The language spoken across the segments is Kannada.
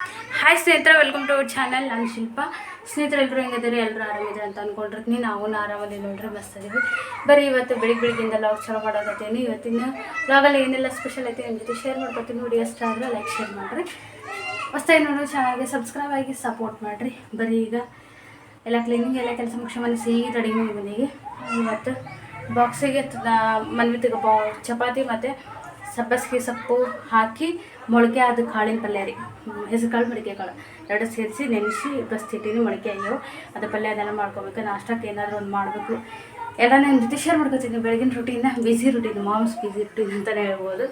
ಹಾಯ್ ಸ್ನೇಹಿತರೆ ವೆಲ್ಕಮ್ ಟು ಅವರ್ ಚಾನಲ್ ನಾನು ಶಿಲ್ಪ. ಸ್ನೇಹಿತರೆ, ಎಲ್ಲರೂ ಹೆಂಗಿದ್ದೀರಿ? ಎಲ್ಲರೂ ಆರಾಮಿದ್ರೆ ಅಂತ ಅಂದ್ಕೊಂಡಿರ್ತೀನಿ ನಾವು ಆರಾಮಲ್ಲಿ ನೋಡ್ರಿ, ಮಸ್ತ್ ಅದೀವಿ ಬರೀ ಇವತ್ತು ಬೆಳಿಗ್ಗೆ ಬೆಳಿಗ್ಗೆಯಿಂದ ಲಾಗ್ ಚಲೋ ಮಾಡೋಕತ್ತೀನಿ ಇವತ್ತಿನ ಲಾಗಲ್ಲಿ ಏನೆಲ್ಲ ಸ್ಪೆಷಲ್ ಐತಿ ನಿಮ್ಮ ಜೊತೆ ಶೇರ್ ಮಾಡ್ಕೊತೀನಿ. ನೋಡಿ ಇಷ್ಟ ಆದರೆ ಲೈಕ್ ಶೇರ್ ಮಾಡಿರಿ. ಹೊಸ್ತಾಗಿ ನೋಡೋ, ಚೆನ್ನಾಗಿ ಸಬ್ಸ್ಕ್ರೈಬ್ ಆಗಿ ಸಪೋರ್ಟ್ ಮಾಡಿರಿ. ಬರೀ ಈಗ ಎಲ್ಲ ಕ್ಲೀನಿಂಗ್ ಎಲ್ಲ ಕೆಲಸ ಮುಗಿಸಿ ಮನೆ ತಡಿಗೆ ಅಡಿಗೆ ಮನೆಗೆ ಇವತ್ತು ಬಾಕ್ಸಿಗೆ ಮನ್ವಿ ಬಾ ಚಪಾತಿ ಮತ್ತು ಸಬ್ಬಸಿಗೆ ಸೊಪ್ಪು ಹಾಕಿ ಮೊಳಕೆ ಅದು ಕಾಳಿನ ಪಲ್ಯ ರೀ. ಹೆಸರು ಕಾಳು ಮೊಳಕೆ ಕಾಳು. ಎರಡು ಸೇರಿಸಿ ನೆನೆಸಿ ಬಸ್ತಿಟ್ಟಿನಿ ಮೊಳಕೆ ಅಯ್ಯೋ ಅದು ಪಲ್ಯ ಅದೆಲ್ಲ ಮಾಡ್ಕೋಬೇಕು, ನಾಷ್ಟಕ್ಕೆ ಏನಾದರೂ ಒಂದು ಮಾಡಬೇಕು. ಎಲ್ಲ ನನ್ನ ಜೊತೆ ಶೇರ್ ಮಾಡ್ಕೊತೀನಿ, ಬೆಳಗಿನ ರೂಟೀನ busy routine moms busy routine ಅಂತಲೇ ಹೇಳ್ಬೋದು.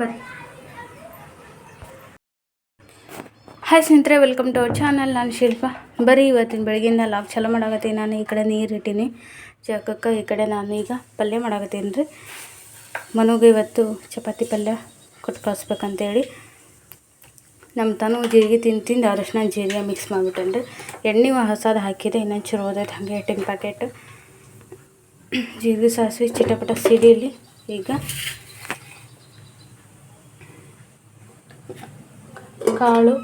ಬರ್ರಿ. ಹಾಯ್ ಸ್ನೇಹಿತರೆ ವೆಲ್ಕಮ್ ಟು ಅವರ್ ಚಾನಲ್ ನಾನು ಶಿಲ್ಪ. ಬರೀ ಇವತ್ತಿನ ಬೆಳಗಿಂದ ಲಾಕ್ ಚಲೋ ಮಾಡಾಕತ್ತೀನಿ. ನಾನು ಈ ಕಡೆ ನೀರು ಇಟ್ಟೀನಿ. ಜಾಗಕ್ಕೆ ಈ ಕಡೆ ನಾನು ಈಗ ಪಲ್ಯ ಮಾಡಾಕತ್ತೀನಿ ರೀ. ಮನುಗೆ ಇವತ್ತು ಚಪಾತಿ ಪಲ್ಯ ಕೊಟ್ಟು ಕಳಿಸ್ಬೇಕಂತೇಳಿ. ನಮ್ಮ ತಾನು ಜೀರಿಗೆ ತಿಂದು ತಿಂದು ಅರಶಿನ ಜೀರಿಗೆ ಮಿಕ್ಸ್ ಮಾಡಿಬಿಟ್ಟಂದ್ರೆ ಎಣ್ಣೆ ಹೊಸದು ಹಾಕಿದೆ, ಇನ್ನೊಂದು ಚೂರು ಓದೈತೆ ಹಾಗೆ ಟಿನ್ ಪ್ಯಾಕೆಟ್ ಜೀರಿಗೆ ಸಾಸಿವೆ ಚಿಟಪಟ ಸಿಡಿಲಿ ಈಗ. ಕಾಳು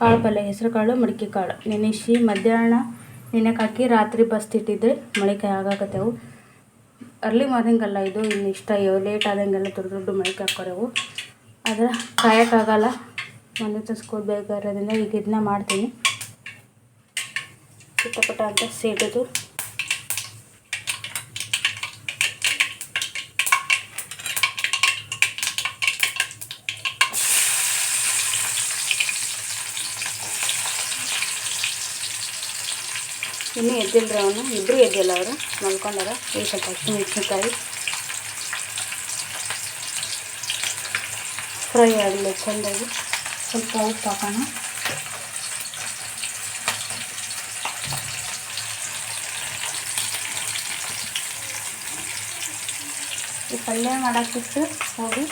ಕಾಳು ಪಲ್ಯ, ಹೆಸರು ಕಾಳು, ಮಡಿಕೆ ಕಾಳು. ನೆನೆಸಿ ಮಧ್ಯಾಹ್ನ ನೆನೆಗೆ ಹಾಕಿ ರಾತ್ರಿ ಬಸ್ತಿಟ್ಟಿದ್ದೆ ಮೊಳಕೆ ಆಗಾಕತ್ತೇವು. ಅರ್ಲಿ ಮಾರ್ನಿಂಗ್ ಅಲ್ಲ ಇದು, ಇನ್ನು ಇಷ್ಟ ಲೇಟ್ ಆದಂಗೆಲ್ಲ ದೊಡ್ಡ ದೊಡ್ಡ ಮೈಕ್ ಹಾಕೋರೆವು ಆದರೆ ಕಾಯೋಕ್ಕಾಗಲ್ಲ ಮನೆ ತರಿಸ್ಕೊಳ್ಬೇಕಾಗಿರೋದ್ರಿಂದ ಬೇಕಾಗಿರೋದ್ರಿಂದ ಈಗ ಇದನ್ನ ಮಾಡ್ತೀನಿ. ಚಿಟ್ಟಪಟ ಅಂತ ಸೇಡೋದು ಇನ್ನೂ ಎದ್ದಿಲ್ಲ ಅವನು? ಇಬ್ಬರು ಎದ್ದಿಲ್ಲ ಅವರು. ಮಲ್ಕೊಂಡಾರ. ಈ ಸ್ವಲ್ಪ ಹಸಿಮೆಣಸಿನ್ಕಾಯಿ ಫ್ರೈ ಆಗಲಿ ಚೆಂದಾಗಿ. ಸ್ವಲ್ಪ ಉಪ್ಪು ಹಾಕೋಣ. ಈ ಪಲ್ಯ ಮಾಡೋಕ್ಕಿಟ್ಟು ಹೋಗಿ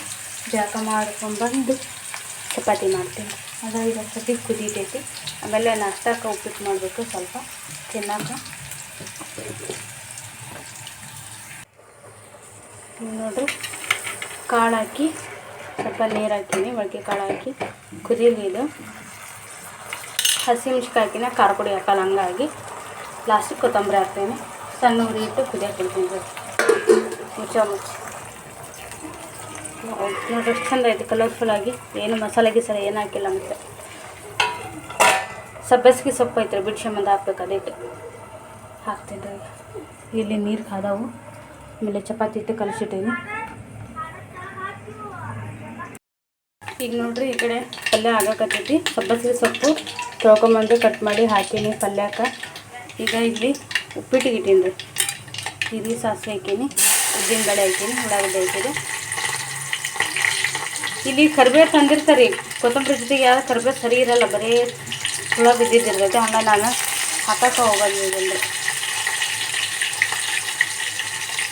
ಜಾಗ ಮಾಡ್ಕೊಂಡ್ಬಂದು ಚಪಾತಿ ಮಾಡ್ತೀನಿ. ಅದು ಐದು ಸತಿ ಕುದೀತೈತಿ. ಆಮೇಲೆ ನಾಷ್ಟಕ್ಕೆ ಉಪ್ಪಿಟ್ಟು ಮಾಡಬೇಕು ಸ್ವಲ್ಪ ತಿನ್ನಾಕ. ನೋಡ್ರಿ, ಕಾಳು ಹಾಕಿ ಸ್ವಲ್ಪ ನೀರು ಹಾಕೀನಿ ಮೊಳಕೆ ಕಾಳು ಹಾಕಿ ಕುದೀಲಿ ಇದು. ಹಸಿಮೆಣ್ಸಿಕಾಯಿ ಹಾಕಿನ ಖಾರ ಪುಡಿ ಹಾಕಲ್ಲ ಹಂಗಾಗಿ. ಲಾಸ್ಟಿಗೆ ಕೊತ್ತಂಬರಿ ಹಾಕ್ತೀನಿ. ಸಣ್ಣ ಉರಿ ಇಟ್ಟು ರೀ ಮುಚ್ಚ ಮುಚ್ಚಿ. ನೋಡ್ರಿ ಎಷ್ಟು ಚಂದ ಐತೆ ಕಲರ್ಫುಲ್ ಆಗಿ. ಏನು ಮಸಾಲೆ ಗಿಸಾಲೆ ಏನು ಹಾಕಿಲ್ಲ ಮತ್ತೆ. ಸಬ್ಬಸ್ಗೆ ಸೊಪ್ಪು ಐತ್ರಿ ಬಿಡ್ಸ್ಕೊಂಬಂದು ಹಾಕ್ಬೇಕು ಅದಕ್ಕೆ. ಹಾಕ್ತೀನಿ ಇಲ್ಲಿ ನೀರು ಕಾದವು. ಆಮೇಲೆ ಚಪಾತಿ ಇಟ್ಟು ಕಲಿಸಿಟ್ಟೀನಿ. ಈಗ ನೋಡ್ರಿ, ಈ ಕಡೆ ಪಲ್ಯ ಆಗಕತ್ತೈತಿ. ಸಬ್ಬಸ್ಗೆ ಸೊಪ್ಪು ತೊಳ್ಕೊಂಬಂದು ಕಟ್ ಮಾಡಿ ಹಾಕೀನಿ ಪಲ್ಯಕ್ಕೆ ಈಗ ಇಲ್ಲಿ ಉಪ್ಪಿಟ್ಟಿಗೆ ಇಟ್ಟೀನಿ ರೀ. ಇಲ್ಲಿ ಸಾಸಿವೆ ಹಾಕೀನಿ ಉದ್ದಿನ ಬೇಳೆ ಹಾಕೀನಿ, ಉಳ್ಳಾಗಡ್ಡೆ ಹಾಕಿದೆ ಇಲ್ಲಿ ಕರಿಬೇವು ತಂದಿರ್ತಾರೆ ಕೊತ್ತಂಬರಿ ಜೊತೆಗೆ ಯಾವ ಕರಿಬೇವು ಸರಿ ಇರಲ್ಲ, ಬರೀ ಹುಳ ಬಿದ್ದಿದ್ದಿರ್ತೈತೆ ಹಂಗೆ ನಾನು ಹಾಕಕ್ಕೆ ಹೋಗೋದು ಈಗಂದ್ರೆ